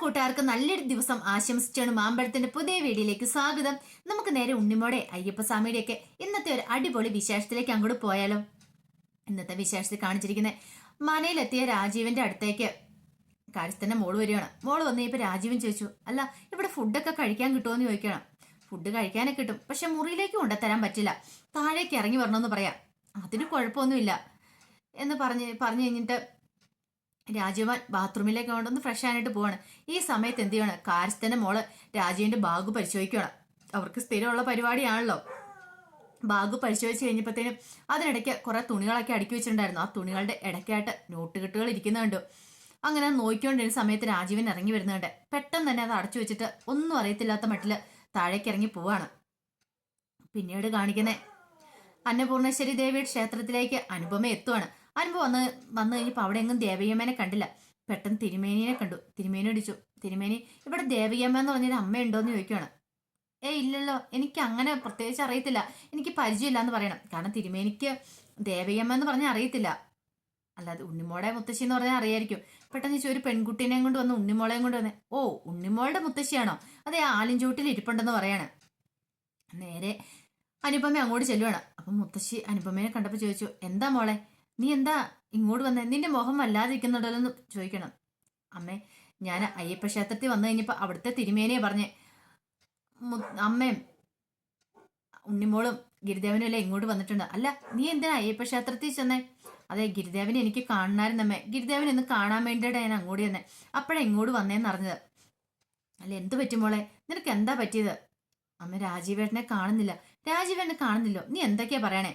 കൂട്ടുകാർക്ക് നല്ലൊരു ദിവസം ആശംസിച്ചാണ് മാമ്പഴത്തിന്റെ പുതിയ വീഡിയോയിലേക്ക് സ്വാഗതം. നമുക്ക് നേരെ ഉണ്ണിമോടെ അയ്യപ്പസ്വാമിയുടെ ഒക്കെ ഇന്നത്തെ ഒരു അടിപൊളി വിശേഷത്തിലേക്ക് അങ്ങോട്ട് പോയാലോ. ഇന്നത്തെ വിശേഷത്തിൽ കാണിച്ചിരിക്കുന്നത് മനയിലെത്തിയ രാജീവിന്റെ അടുത്തേക്ക് കാര്യസ്ഥന്റെ മോൾ വരികയാണ്. മോൾ വന്ന് ഇപ്പൊ രാജീവൻ ചോദിച്ചു അല്ല ഇവിടെ ഫുഡൊക്കെ കഴിക്കാൻ കിട്ടുമോ ചോദിക്കണം ഫുഡ് കഴിക്കാനൊക്കെ കിട്ടും പക്ഷെ മുറിയിലേക്ക് കൊണ്ടുതരാൻ പറ്റില്ല. താഴേക്ക് ഇറങ്ങി വരണമെന്ന് പറയാം. അതിന് കുഴപ്പമൊന്നുമില്ല. എന്ന് പറഞ്ഞ് പറഞ്ഞു കഴിഞ്ഞിട്ട് രാജീവൻ ബാത്റൂമിലേക്ക് കൊണ്ടൊന്ന് ഫ്രഷ് ആയിട്ട് പോവാണ്. ഈ സമയത്ത് എന്ത് ചെയ്യണം? കാര്യസ്ഥന്റെ മോൾ രാജീവിന്റെ ബാഗ് പരിശോധിക്കണം അവർക്ക് സ്ഥിരമുള്ള പരിപാടിയാണല്ലോ. ബാഗ് പരിശോധിച്ച് കഴിഞ്ഞപ്പോഴത്തേനും അതിനിടയ്ക്ക് കുറെ തുണികളൊക്കെ അടുക്കി വെച്ചിട്ടുണ്ടായിരുന്നു. ആ തുണികളുടെ ഇടയ്ക്കായിട്ട് നോട്ട് കെട്ടുകൾ ഇരിക്കുന്നുണ്ട്. അങ്ങനെ നോക്കിക്കൊണ്ടിരുന്ന സമയത്ത് രാജീവൻ ഇറങ്ങി വരുന്നുണ്ട്. പെട്ടെന്ന് തന്നെ അത് അടച്ചു വെച്ചിട്ട് ഒന്നും അറിയത്തില്ലാത്ത മട്ടിൽ താഴേക്ക് ഇറങ്ങി പോവാണ്. പിന്നീട് കാണിക്കുന്നേ അന്നപൂർണേശ്വരി ദേവിയുടെ ക്ഷേത്രത്തിലേക്ക് അനുപമ എത്തുവാണ്. അനുപ വന്ന് വന്നു കഴിഞ്ഞപ്പോൾ അവിടെ എങ്ങും ദേവിയമ്മേനെ കണ്ടില്ല. പെട്ടെന്ന് തിരുമേനിയെ കണ്ടു. തിരുമേനി അടിച്ചു തിരുമേനി ഇവിടെ ദേവിയമ്മ എന്ന് പറഞ്ഞൊരു അമ്മയുണ്ടോന്ന് ചോദിക്കുവാണ്. ഏ ഇല്ലല്ലോ. എനിക്ക് അങ്ങനെ പ്രത്യേകിച്ച് അറിയത്തില്ല. എനിക്ക് പരിചയമില്ല എന്ന് പറയണം. കാരണം തിരുമേനിക്ക് ദേവിയമ്മ എന്ന് പറഞ്ഞാൽ അറിയത്തില്ല. അല്ലാതെ ഉണ്ണിമോളെ മുത്തശ്ശി എന്ന് പറഞ്ഞാൽ അറിയായിരിക്കും. പെട്ടെന്ന് ചോദിച്ചു ഒരു പെൺകുട്ടീനെയും കൊണ്ട് വന്ന് ഉണ്ണിമോളെയും കൊണ്ട് വന്നേ ഓ ഉണ്ണിമോളുടെ മുത്തശ്ശിയാണോ? അതെ ആലിൻചൂട്ടിൽ ഇരിപ്പുണ്ടെന്ന് പറയാണ്. നേരെ അനുപമ അങ്ങോട്ട് ചെല്ലുവാണ്. അപ്പം മുത്തശ്ശി അനുപമയെ കണ്ടപ്പോൾ ചോദിച്ചു എന്താ മോളെ? നീ എന്താ ഇങ്ങോട്ട് വന്നേ? നിന്റെ മുഖം വല്ലാതിരിക്കുന്നുണ്ടല്ലോ എന്ന് ചോദിക്കണം. അമ്മേ ഞാൻ അയ്യപ്പ ക്ഷേത്രത്തിൽ വന്നു കഴിഞ്ഞപ്പോൾ അവിടുത്തെ തിരുമേനിയെ പറഞ്ഞ് അമ്മയും ഉണ്ണിമോളും ഗിരിദേവനും അല്ലേ ഇങ്ങോട്ട് വന്നിട്ടുണ്ട്. അല്ല നീ എന്തിനാ അയ്യപ്പ ക്ഷേത്രത്തിൽ ചെന്നേ? അതെ ഗിരിദേവനെ എനിക്ക് കാണണമായിരുന്നമ്മേ ഗിരിദേവൻ ഇന്ന് കാണാൻ വേണ്ടിയിട്ട് ഞാൻ അങ്ങോട്ട് ചെന്നേ. അപ്പോഴാണ് ഇങ്ങോട്ട് വന്നേന്ന് അറിഞ്ഞത്. അല്ല എന്ത് പറ്റും മോളെ? നിനക്ക് എന്താ പറ്റിയത്? അമ്മ രാജീവേട്ടനെ കാണുന്നില്ല. രാജീവേട്ടനെ കാണുന്നില്ലോ? നീ എന്തൊക്കെയാ പറയണേ?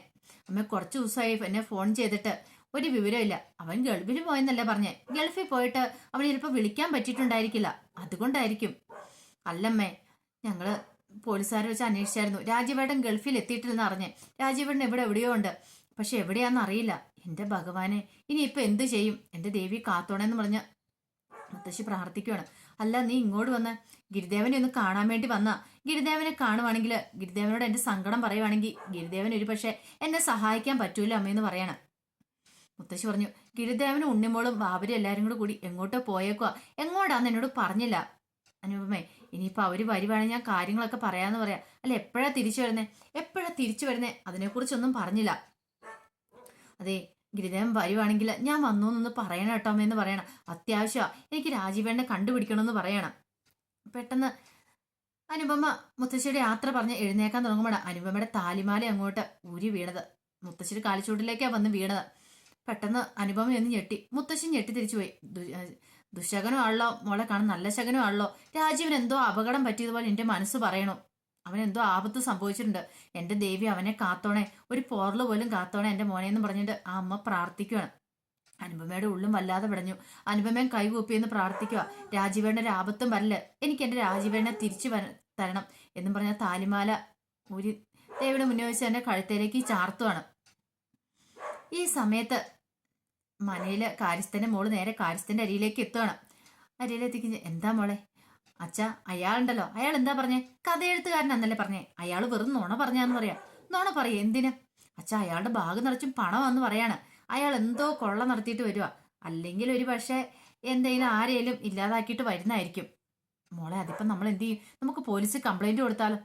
അമ്മ കുറച്ച് ദിവസമായി എന്നെ ഫോൺ ചെയ്തിട്ട്. ഒരു വിവരമില്ല അവൻ ഗൾഫിൽ പോയെന്നല്ല പറഞ്ഞേ. ഗൾഫിൽ പോയിട്ട് അവൻ ചിലപ്പോൾ വിളിക്കാൻ പറ്റിയിട്ടുണ്ടായിരിക്കില്ല. അതുകൊണ്ടായിരിക്കും. അല്ലമ്മേ ഞങ്ങൾ പോലീസുകാരെ വെച്ച് അന്വേഷിച്ചായിരുന്നു. രാജീവേട്ടൻ ഗൾഫിൽ എത്തിയിട്ടില്ലെന്ന് അറിഞ്ഞേ രാജീവേട്ടൻ ഇവിടെ എവിടെയോ ഉണ്ട്. പക്ഷെ എവിടെയാന്ന് അറിയില്ല. എന്റെ ഭഗവാനെ ഇനിയിപ്പോൾ എന്ത് ചെയ്യും? എന്റെ ദേവി കാത്തോണെന്ന് പറഞ്ഞ് മുത്തശ്ശി പ്രാർത്ഥിക്കുകയാണ് അല്ല നീ ഇങ്ങോട്ട് വന്ന് ഗിരിദേവനെ ഒന്ന് കാണാൻ വേണ്ടി വന്ന. ഗിരിദേവനെ കാണുവാണെങ്കിൽ ഗിരിദേവനോട് എന്റെ സങ്കടം പറയുവാണെങ്കിൽ ഗിരിദേവൻ ഒരു പക്ഷേ എന്നെ സഹായിക്കാൻ പറ്റൂല അമ്മയെന്ന് പറയണം. മുത്തശ്ശി പറഞ്ഞു ഗിരിദേവനും ഉണ്ണിമോളും ബാബരും എല്ലാരും കൂടെ കൂടി എങ്ങോട്ടോ പോയേക്കുക എങ്ങോട്ടാന്ന് എന്നോട് പറഞ്ഞില്ല. അനുപമേ ഇനിയിപ്പോ അവർ വരുവാണെങ്കിൽ ഞാൻ കാര്യങ്ങളൊക്കെ പറയാന്ന് പറയാ. അല്ല എപ്പോഴാ തിരിച്ചു വരുന്നേ? എപ്പോഴാ തിരിച്ചു വരുന്നേ? അതിനെക്കുറിച്ചൊന്നും പറഞ്ഞില്ല. അതെ ഗിരിദേവൻ വരുവാണെങ്കിൽ ഞാൻ വന്നു എന്നൊന്ന് പറയണം കേട്ടോ എന്ന് പറയണം. അത്യാവശ്യമാ എനിക്ക് രാജീവേണ്ണെ കണ്ടുപിടിക്കണമെന്ന് പറയണം. പെട്ടെന്ന് അനുപമ മുത്തശ്ശിയുടെ യാത്ര പറഞ്ഞ് എഴുന്നേക്കാൻ തുടങ്ങുമ്പോഴാണ് അനുപമയുടെ താലിമാല അങ്ങോട്ട് ഊരി വീണത്. മുത്തശ്ശിയുടെ കാലിച്ചൂട്ടിലേക്കാണ് വന്ന് വീണത്. പെട്ടെന്ന് അനുപമ ഒന്ന് ഞെട്ടി. മുത്തശ്ശി ഞെട്ടി തിരിച്ചുപോയി. ദുശകനമാണല്ലോ മോളെ കാണാൻ നല്ല ശകനമാണല്ലോ. രാജീവൻ എന്തോ അപകടം പറ്റിയതുപോലെ എന്റെ മനസ്സ് പറയണു. അവൻ എന്തോ ആപത്ത് സംഭവിച്ചിട്ടുണ്ട്. എന്റെ ദേവി അവനെ കാത്തോണേ. ഒരു പോറൽ പോലും കാത്തോണേ എന്റെ മോനെ എന്ന് പറഞ്ഞിട്ട് ആ അമ്മ പ്രാർത്ഥിക്കുകയാണ് അനുപമയുടെ ഉള്ളും വല്ലാതെ പിടഞ്ഞു അനുപമയും കൈകൂപ്പിയെന്ന് പ്രാർത്ഥിക്കുക രാജീവേണ്ണ ആപത്തും വരൽ എനിക്ക് എന്റെ രാജീവേണ്ണ തിരിച്ചു തരണം എന്നും പറഞ്ഞ താലിമാല ഒരു ദേവിയുടെ മുന്നേ വെച്ച് എന്റെ കഴുത്തേലേക്ക് ചാർത്തുവാണ്. ഈ സമയത്ത് മനയിലെ കാര്യസ്ഥന്റെ മോൾ നേരെ കാര്യസ്ഥന്റെ അരിയിലേക്ക് എത്തുകയാണ് അരിയിലെത്തിക്കുന്ന എന്താ മോളെ? അച്ഛ അയാളുണ്ടല്ലോ. അയാൾ എന്താ പറഞ്ഞേ? കഥയെഴുത്തുകാരനെന്നല്ലേ പറഞ്ഞേ. അയാൾ വെറും നുണ പറഞ്ഞാന്ന് പറയാ. നുണ പറയാ എന്തിന്? അച്ഛ അയാളുടെ ബാഗ് നിറച്ചും പണമാന്ന് പറയാണ്. അയാൾ എന്തോ കൊള്ള നടത്തിയിട്ട് വരുവാ. അല്ലെങ്കിൽ ഒരു പക്ഷേ എന്തെങ്കിലും ആരെയും ഇല്ലാതാക്കിയിട്ട് വരുന്നതായിരിക്കും മോളെ അതിപ്പം നമ്മൾ എന്ത് ചെയ്യും? നമുക്ക് പോലീസ് കംപ്ലൈന്റ് കൊടുത്താലോ?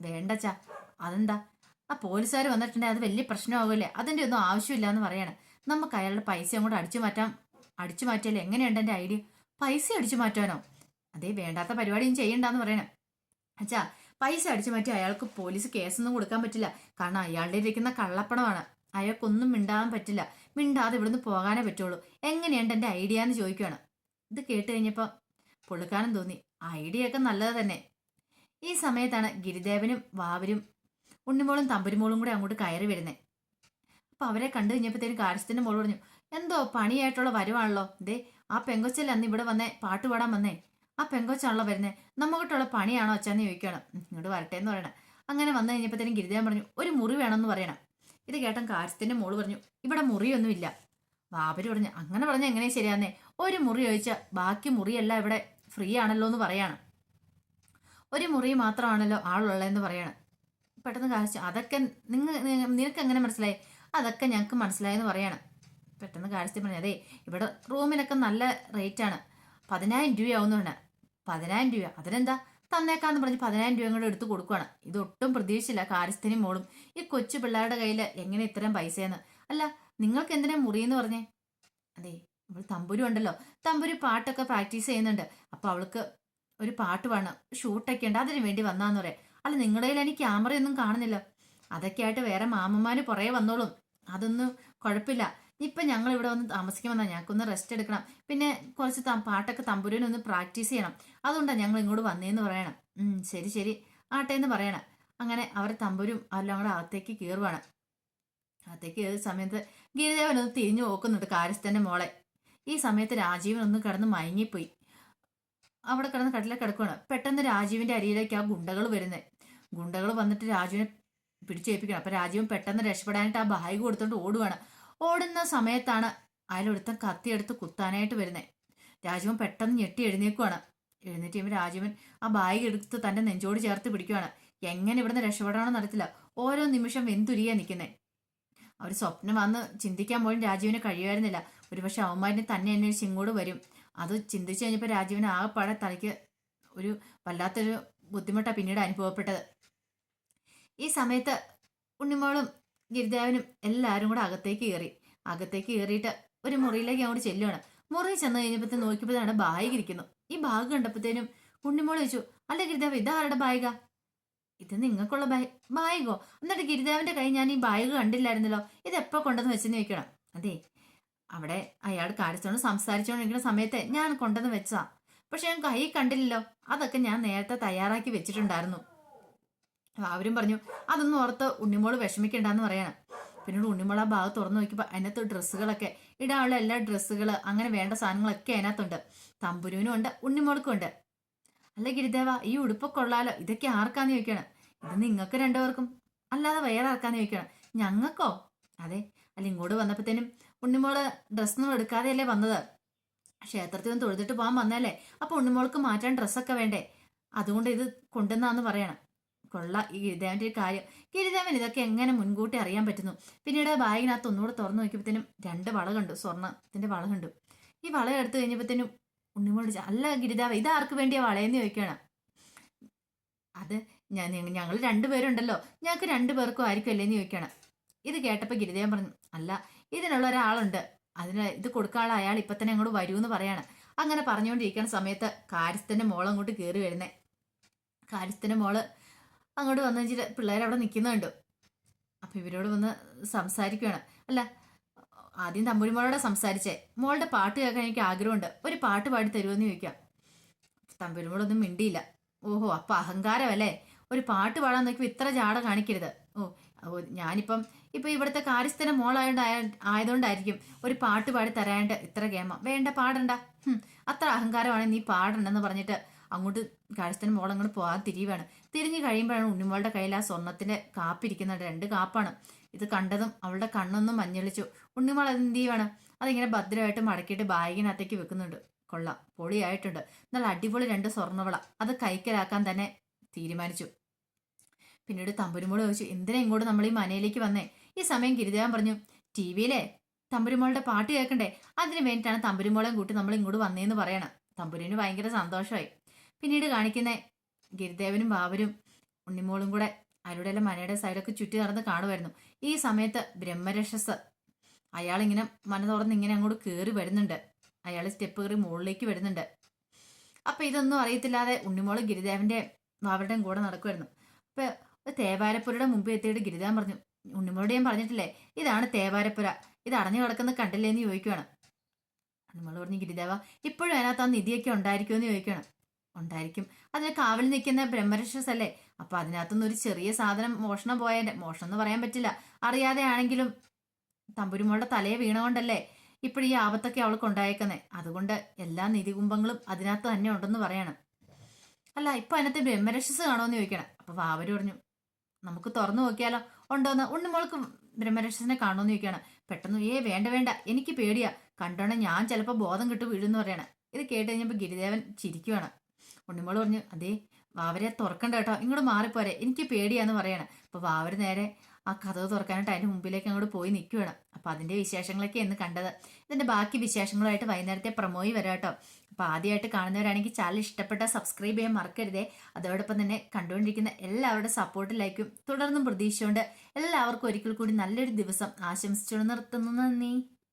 വേണ്ടച്ചാ അതെന്താ? ആ പോലീസുകാർ വന്നിട്ടുണ്ടെങ്കിൽ അത് വലിയ പ്രശ്നമാകില്ലേ അതിന്റെ ഒന്നും ആവശ്യമില്ല എന്ന് പറയാണ്. നമുക്ക് അയാളുടെ പൈസ അങ്ങോട്ട് അടിച്ചു മാറ്റാം. അടിച്ചു മാറ്റിയാൽ എങ്ങനെയുണ്ട് എന്റെ ഐഡിയ? പൈസ അടിച്ചു മാറ്റാനോ അതേ വേണ്ടാത്ത പരിപാടിയും ചെയ്യണ്ടെന്ന് പറയണം. അച്ഛാ പൈസ അടിച്ചു മാറ്റി അയാൾക്ക് പോലീസ് കേസൊന്നും കൊടുക്കാൻ പറ്റില്ല. കാരണം അയാളുടെ ഇരിക്കുന്ന കള്ളപ്പണമാണ്. അയാൾക്കൊന്നും മിണ്ടാൻ പറ്റില്ല. മിണ്ടാതെ ഇവിടുന്ന് പോകാനേ പറ്റുള്ളൂ. എങ്ങനെയുണ്ട് എന്റെ ഐഡിയ എന്ന് ചോദിക്കുകയാണ് ഇത് കേട്ട് കഴിഞ്ഞപ്പോൾ പുള്ളിക്കാനും തോന്നി ഐഡിയ ഒക്കെ നല്ലത് തന്നെ. ഈ സമയത്താണ് ഗിരിദേവനും വാവരും ഉണ്ണിമോളും തമ്പുരിമോളും കൂടെ അങ്ങോട്ട് കയറി വരുന്നത് അപ്പൊ അവരെ കണ്ടു കഴിഞ്ഞപ്പോഴത്തേനും കാര്യസ്ഥന്റെ മോൾ പറഞ്ഞു എന്തോ പണിയായിട്ടുള്ള വരുവാണല്ലോ. ദേ ആ പെങ്കൊച്ചല്ലേ അന്ന് ഇവിടെ വന്നേ പാട്ട് പാടാൻ വന്നേ. ആ പെങ്കൊച്ചാണല്ലോ വരുന്നത് നമ്മക്കിട്ടുള്ള പണിയാണോ അച്ഛൻ ചോദിക്കണം. ഇങ്ങോട്ട് വരട്ടെ എന്ന് പറയണം. അങ്ങനെ വന്നു കഴിഞ്ഞപ്പോഴത്തേനും ഗിരിദേവൻ പറഞ്ഞു ഒരു മുറി വേണമെന്ന് പറയണം. ഇത് കേട്ടൻ കാര്യത്തിന്റെ മോൾ പറഞ്ഞു ഇവിടെ മുറിയൊന്നുമില്ല ബാബര് പറഞ്ഞു അങ്ങനെ പറഞ്ഞ എങ്ങനെ ശരിയാന്നേ? ഒരു മുറി ചോദിച്ചാൽ ബാക്കി മുറിയല്ല ഇവിടെ ഫ്രീ ആണല്ലോ എന്ന് പറയാണ്. ഒരു മുറി മാത്രമാണല്ലോ ആളുള്ളതെന്ന് പറയാണ്. പെട്ടെന്ന് കാണിച്ചു അതൊക്കെ നിങ്ങൾ നിനക്ക് എങ്ങനെ മനസ്സിലായി? അതൊക്കെ ഞങ്ങൾക്ക് മനസ്സിലായെന്ന് പറയാണ്. പെട്ടെന്ന് കാണിച്ചു പറഞ്ഞു അതെ ഇവിടെ റൂമിനൊക്കെ നല്ല റേറ്റാണ്. പതിനായിരം രൂപയാവുന്നുണ്ട് പതിനായിരം രൂപ. അതിനെന്താ? തന്നേക്കാന്ന് പറഞ്ഞ് പതിനായിരം രൂപ കൂടെ എടുത്ത് കൊടുക്കുകയാണ് ഇതൊട്ടും പ്രതീക്ഷയില്ല. കാര്യസ്ഥനും മോളും. ഈ കൊച്ചു പിള്ളേരുടെ കയ്യിൽ എങ്ങനെ ഇത്രയും പൈസയെന്ന്? അല്ല നിങ്ങൾക്ക് എന്തിനാ മുറിയെന്ന് പറഞ്ഞേ? അതെ അവൾ തമ്പുരു ഉണ്ടല്ലോ. തമ്പുരു പാട്ടൊക്കെ പ്രാക്ടീസ് ചെയ്യുന്നുണ്ട്. അപ്പൊ അവൾക്ക് ഒരു പാട്ട് വേണം ഷൂട്ടൊക്കെ ഉണ്ട്. അതിനു വേണ്ടി വന്നാന്ന് പറയാം. അല്ല നിങ്ങളുടെ കയ്യിൽ എനിക്ക് ക്യാമറയൊന്നും കാണുന്നില്ല. അതൊക്കെ ആയിട്ട് വേറെ മാമന്മാര് പുറകെ വന്നോളും. അതൊന്നും കുഴപ്പമില്ല. ഇപ്പൊ ഞങ്ങൾ ഇവിടെ വന്ന് താമസിക്കുമെന്നാ ഞങ്ങൾക്കൊന്ന് റെസ്റ്റ് എടുക്കണം. പിന്നെ കുറച്ച് പാട്ടൊക്കെ തമ്പുരുവിനൊന്ന് പ്രാക്ടീസ് ചെയ്യണം. അതുകൊണ്ടാണ് ഞങ്ങൾ ഇങ്ങോട്ട് വന്നേന്ന് പറയണം. ശരി ശരി. ആട്ടെ എന്ന് പറയണം. അങ്ങനെ അവർ തമ്പുരും എല്ലാം കൂടെ അകത്തേക്ക് കീറുവാണ് അകത്തേക്ക് കയറിയ സമയത്ത് ഗിരിദേവൻ ഒന്ന് തിരിഞ്ഞു നോക്കുന്നുണ്ട് കാര്യസ്ഥന്റെ മോളെ. ഈ സമയത്ത് രാജീവൻ ഒന്ന് കിടന്ന് മയങ്ങിപ്പോയി. അവിടെ കിടന്ന് കട്ടിലെ കിടക്കുകയാണ് പെട്ടെന്ന് രാജീവിന്റെ അരിയിലേക്ക് ആ ഗുണ്ടകൾ വരുന്നത് ഗുണ്ടകൾ വന്നിട്ട് രാജുവിനെ പിടിച്ചേൽപ്പിക്കണം. അപ്പൊ രാജീവൻ പെട്ടെന്ന് രക്ഷപ്പെടാനായിട്ട് ആ ബാഗ് കൊടുത്തോണ്ട് ഓടുവാണ്. ഓടുന്ന സമയത്താണ് അയാളൊരുത്തൻ കത്തിയെടുത്ത് കുത്താനായിട്ട് വരുന്നത് രാജീവൻ പെട്ടെന്ന് ഞെട്ടി എഴുന്നേക്കുവാണ്. എഴുന്നേറ്റ് കഴിയുമ്പോൾ രാജീവൻ ആ ബാഗ് എടുത്ത് തന്റെ നെഞ്ചോട് ചേർത്ത് പിടിക്കുവാണ്. എങ്ങനെ ഇവിടുന്ന് രക്ഷപ്പെടണമെന്ന് അറിയത്തില്ല. ഓരോ നിമിഷം വെന്തുരിയാ നിൽക്കുന്നത് അവർ സ്വപ്നം വന്ന് ചിന്തിക്കാൻ പോലും രാജീവിന് കഴിയുമായിരുന്നില്ല. ഒരുപക്ഷെ അവന്മാരിനെ തന്നെ അന്വേഷിച്ച് ഇങ്ങോട്ട് വരും. അത് ചിന്തിച്ചു കഴിഞ്ഞപ്പോൾ രാജീവിന് ആകെപ്പാടെ തലയ്ക്ക് ഒരു വല്ലാത്തൊരു ബുദ്ധിമുട്ടാണ് പിന്നീട് അനുഭവപ്പെട്ടത്. ഈ സമയത്ത് ഉണ്ണിമോളും ഗിരിദേവനും എല്ലാവരും കൂടെ അകത്തേക്ക് കയറി. അകത്തേക്ക് കയറിയിട്ട് ഒരു മുറിയിലേക്ക് അങ്ങോട്ട് ചെല്ലുവാണ്. മുറി ചെന്ന് കഴിഞ്ഞപ്പോഴത്തെ നോക്കിയപ്പോഴാണ് ബാഗ് ഇരിക്കുന്നു. ഈ ബാഗ് കണ്ടപ്പോഴത്തേനും ഉണ്ണിമോൾ ചോദിച്ചു അല്ല ഗിരിദേവ ഇതാരുടെ ബാഗാ ഇത് നിങ്ങൾക്കുള്ള ബാഗ് ബാഗോ എന്നിട്ട് ഗിരിദേവന്റെ കൈ ഞാൻ ഈ ബാഗ് കണ്ടില്ലായിരുന്നല്ലോ. ഇത് എപ്പോൾ കൊണ്ടെന്ന് വെച്ചെന്ന് ചോദിക്കണം. അതെ അവിടെ അയാൾ കാണിച്ചോണ്ട് സംസാരിച്ചുകൊണ്ടിരിക്കുന്ന സമയത്ത് ഞാൻ കൊണ്ടെന്ന് വെച്ചാ പക്ഷെ ഞാൻ കൈ കണ്ടില്ലല്ലോ. അതൊക്കെ ഞാൻ നേരത്തെ തയ്യാറാക്കി വെച്ചിട്ടുണ്ടായിരുന്നു. അവരും പറഞ്ഞു അതൊന്നും ഓർത്ത് ഉണ്ണിമോൾ വിഷമിക്കണ്ടെന്ന് പറയണം. പിന്നീട് ഉണ്ണിമോൾ ആ ഭാഗത്ത് തുറന്നു നോക്കിയപ്പോൾ അതിനകത്ത് ഡ്രസ്സുകളൊക്കെ ഇടാനുള്ള എല്ലാ ഡ്രസ്സുകൾ അങ്ങനെ വേണ്ട സാധനങ്ങളൊക്കെ അതിനകത്തുണ്ട്. തമ്പുരുവിനും ഉണ്ട് ഉണ്ണിമോൾക്കും ഉണ്ട്. അല്ല ഗിരിദേവ ഈ ഉടുപ്പ് കൊള്ളാലോ ഇതൊക്കെ ആർക്കാന്ന് ചോദിക്കണം. ഇത് നിങ്ങൾക്ക് രണ്ടുപേർക്കും അല്ലാതെ വേറെ ആർക്കാന്ന് ചോദിക്കണം. ഞങ്ങൾക്കോ? അതെ അല്ല ഇങ്ങോട്ട് വന്നപ്പോഴത്തേനും ഉണ്ണിമോൾ ഡ്രസ്സൊന്നും എടുക്കാതെയല്ലേ വന്നത്? ക്ഷേത്രത്തിൽ നിന്ന് തൊഴുതിട്ട് പോകാൻ വന്നല്ലേ അപ്പൊ ഉണ്ണിമോൾക്ക് മാറ്റാൻ ഡ്രസ്സൊക്കെ വേണ്ടേ? അതുകൊണ്ട് ഇത് കൊണ്ടുവന്നാന്ന് പറയണം. കൊള്ള ഈ ഗിരിദേവന്റെ ഒരു കാര്യം. ഗിരിദേവൻ ഇതൊക്കെ എങ്ങനെ മുൻകൂട്ടി അറിയാൻ പറ്റുന്നു? പിന്നീട് ബാഗിനകത്ത് ഒന്നുകൂടെ തുറന്നു നോക്കിയപ്പോഴത്തേനും രണ്ട് വള കണ്ടു സ്വർണത്തിന്റെ വള കണ്ടു. ഈ വള എടുത്തു കഴിഞ്ഞപ്പോഴത്തേനും ചോദിച്ചു, അല്ല ഗിരിദേവ ഇത് ആർക്ക് വേണ്ടിയ വളയെന്ന് ചോദിക്കണം അത് ഞാൻ ഞങ്ങൾ രണ്ടുപേരുണ്ടല്ലോ ഞങ്ങൾക്ക് രണ്ടുപേർക്കും ആയിരിക്കും അല്ലേന്ന് ചോദിക്കണം ഇത് കേട്ടപ്പോൾ ഗിരിദേവൻ പറഞ്ഞു അല്ല ഇതിനുള്ള ഒരാളുണ്ട്. അതിന് ഇത് കൊടുക്കാനുള്ള അയാൾ ഇപ്പം തന്നെ അങ്ങോട്ട് വരൂ എന്ന് പറയാണ്. അങ്ങനെ പറഞ്ഞുകൊണ്ടിരിക്കുന്ന സമയത്ത് കാര്യസ്ഥന്റെ മോൾ അങ്ങോട്ട് കയറി വരുന്നേ. കാര്യസ്ഥന്റെ മോൾ അങ്ങോട്ട് വന്നു വെച്ചിട്ട് പിള്ളേരവിടെ നിൽക്കുന്നുണ്ട് അപ്പം ഇവരോട് വന്ന് സംസാരിക്കുകയാണ് അല്ല ആദ്യം തമ്പുരി മോളോടെ സംസാരിച്ചേ. മോളുടെ പാട്ട് കേൾക്കാൻ എനിക്ക് ആഗ്രഹമുണ്ട്. ഒരു പാട്ട് പാടി തരുമെന്ന് ചോദിക്കാം. തമ്പുരി മോളൊന്നും മിണ്ടിയില്ല. ഓഹോ അപ്പം അഹങ്കാരമല്ലേ? ഒരു പാട്ട് പാടാൻ നോക്കി ഇത്ര ജാട കാണിക്കരുത്. ഓ ഞാനിപ്പം ഇപ്പം ഇവിടുത്തെ കാര്യസ്ഥന മോളായോണ്ട് ആയതുകൊണ്ടായിരിക്കും ഒരു പാട്ട് പാടി തരാണ്ട് ഇത്ര ഗേമ. വേണ്ട പാടണ്ട. അത്ര അഹങ്കാരമാണ് നീ പാടണ്ടെന്ന് പറഞ്ഞിട്ട് അങ്ങോട്ട് കാഴ്ചത്തിന് മോൾ അങ്ങോട്ട് പോകാൻ തിരിയുവാണ്. തിരിഞ്ഞു കഴിയുമ്പോഴാണ് ഉണ്ണിമോളുടെ കയ്യിൽ ആ സ്വർണത്തിന്റെ കാപ്പിരിക്കുന്നുണ്ട് രണ്ട് കാപ്പാണ്. ഇത് കണ്ടതും അവളുടെ കണ്ണൊന്നും മഞ്ഞളിച്ചു. ഉണ്ണിമോൾ എന്ത് ചെയ്യുവാണ്? അതിങ്ങനെ ഭദ്രമായിട്ട് മടക്കിയിട്ട് ബാഗിനകത്തേക്ക് വെക്കുന്നുണ്ട്. കൊള്ളാം. പൊളിയായിട്ടുണ്ട്. നല്ല അടിപൊളി രണ്ട് സ്വർണവള അത് കൈക്കലാക്കാൻ തന്നെ തീരുമാനിച്ചു. പിന്നീട് തമ്പുരുമോൾ ചോദിച്ചു എന്തിനാ ഇങ്ങോട്ട് നമ്മൾ ഈ മനയിലേക്ക് വന്നേ? ഈ സമയം ഗിരിദേവൻ പറഞ്ഞു ടി വിയിലെ തമ്പുരുമോളുടെ പാട്ട് കേൾക്കണ്ടേ? അതിന് വേണ്ടിയിട്ടാണ് തമ്പുരുമോളെയും കൂട്ടി നമ്മൾ ഇങ്ങോട്ട് വന്നേന്ന് പറയണം. തമ്പുരുവിന് ഭയങ്കര സന്തോഷമായി. പിന്നീട് കാണിക്കുന്ന. ഗിരിദേവനും ബാബരും ഉണ്ണിമോളും കൂടെ അവരുടെ മനയുടെ സൈഡൊക്കെ ചുറ്റി നടന്ന് കാണുമായിരുന്നു. ഈ സമയത്ത് ബ്രഹ്മരക്ഷസ് അയാളിങ്ങനെ മന തുറന്ന് ഇങ്ങനെ അങ്ങോട്ട് കയറി വരുന്നുണ്ട്. അയാൾ സ്റ്റെപ്പ് കയറി മുകളിലേക്ക് വരുന്നുണ്ട്. അപ്പൊ ഇതൊന്നും അറിയത്തില്ലാതെ ഉണ്ണിമോൾ ഗിരിദേവന്റെ ബാബരുടെയും കൂടെ നടക്കുമായിരുന്നു. അപ്പൊ തേവാരപ്പുരയുടെ മുമ്പ് എത്തിയിട്ട് ഗിരിദേവൻ പറഞ്ഞു ഉണ്ണിമോളോട് ഞാൻ പറഞ്ഞിട്ടില്ലേ? ഇതാണ് തേവാരപ്പുര. ഇത് അടഞ്ഞു കിടക്കുന്ന കണ്ടില്ലേ? എന്ന് ചോദിക്കുകയാണ് ഉണ്ണിമോൾ പറഞ്ഞു ഗിരിദേവ ഇപ്പോഴും അതിനകത്ത് ആ നിധിയൊക്കെ ഉണ്ടായിരിക്കുമെന്ന് ചോദിക്കണം ഉണ്ടായിരിക്കും. അതിന് കാവൽ നിൽക്കുന്ന ബ്രഹ്മരക്ഷസ് അല്ലേ? അപ്പൊ അതിനകത്തുനിന്ന് ഒരു ചെറിയ സാധനം മോഷണം പോയതിന്റെ മോഷണം എന്ന് പറയാൻ പറ്റില്ല. അറിയാതെ ആണെങ്കിലും തമ്പുരുമോളുടെ തലയെ വീണുകൊണ്ടല്ലേ ഇപ്പോൾ ഈ ആപത്തൊക്കെ അവൾക്ക് ഉണ്ടായേക്കുന്നത് അതുകൊണ്ട് എല്ലാ നിധികുംഭങ്ങളും അതിനകത്ത് തന്നെ ഉണ്ടെന്ന് പറയണം. അല്ല ഇപ്പൊ അതിനകത്ത് ബ്രഹ്മരക്ഷസ് കാണുമെന്ന് ചോദിക്കണം. അപ്പൊ വാവര് പറഞ്ഞു നമുക്ക് തുറന്നു നോക്കിയാലോ? ഉണ്ടോന്ന്? ഉണ്ണിമോൾക്ക് ബ്രഹ്മരക്ഷസിനെ കാണുമെന്ന് ചോദിക്കണം. പെട്ടെന്ന് ഏ വേണ്ട വേണ്ട. എനിക്ക് പേടിയാ. കണ്ടോണെ ഞാൻ ചിലപ്പോൾ ബോധം കിട്ടു വീഴുന്ന് പറയണം. ഇത് കേട്ട് കഴിഞ്ഞപ്പോൾ ഗിരിദേവൻ ചിരിക്കുവാണ്. ഉണ്ണിമോൾ പറഞ്ഞു അതേ വാവരെ തുറക്കണ്ട കേട്ടോ ഇങ്ങോട്ട് മാറിപ്പോരെ എനിക്ക് പേടിയാന്ന് പറയണം. അപ്പൊ വാവര് നേരെ ആ കഥ തുറക്കാനായിട്ട് അതിന്റെ മുമ്പിലേക്ക് അങ്ങോട്ട് പോയി നിൽക്കുകയാണ് അപ്പൊ അതിന്റെ വിശേഷങ്ങളൊക്കെ എന്ന് കണ്ടത്. ഇതിന്റെ ബാക്കി വിശേഷങ്ങളുമായിട്ട് വൈകുന്നേരത്തെ പ്രമോയി വരാം കേട്ടോ. അപ്പൊ ആദ്യമായിട്ട് കാണുന്നവരാണെങ്കിൽ ചാനൽ ഇഷ്ടപ്പെട്ട സബ്സ്ക്രൈബ് ചെയ്യാൻ മറക്കരുതേ. അതോടൊപ്പം തന്നെ കണ്ടുകൊണ്ടിരിക്കുന്ന എല്ലാവരുടെ സപ്പോർട്ടിലായിരിക്കും തുടർന്നും പ്രതീക്ഷിച്ചുകൊണ്ട് എല്ലാവർക്കും ഒരിക്കൽ കൂടി നല്ലൊരു ദിവസം ആശംസിച്ചു നിർത്തുന്നു. നന്ദി.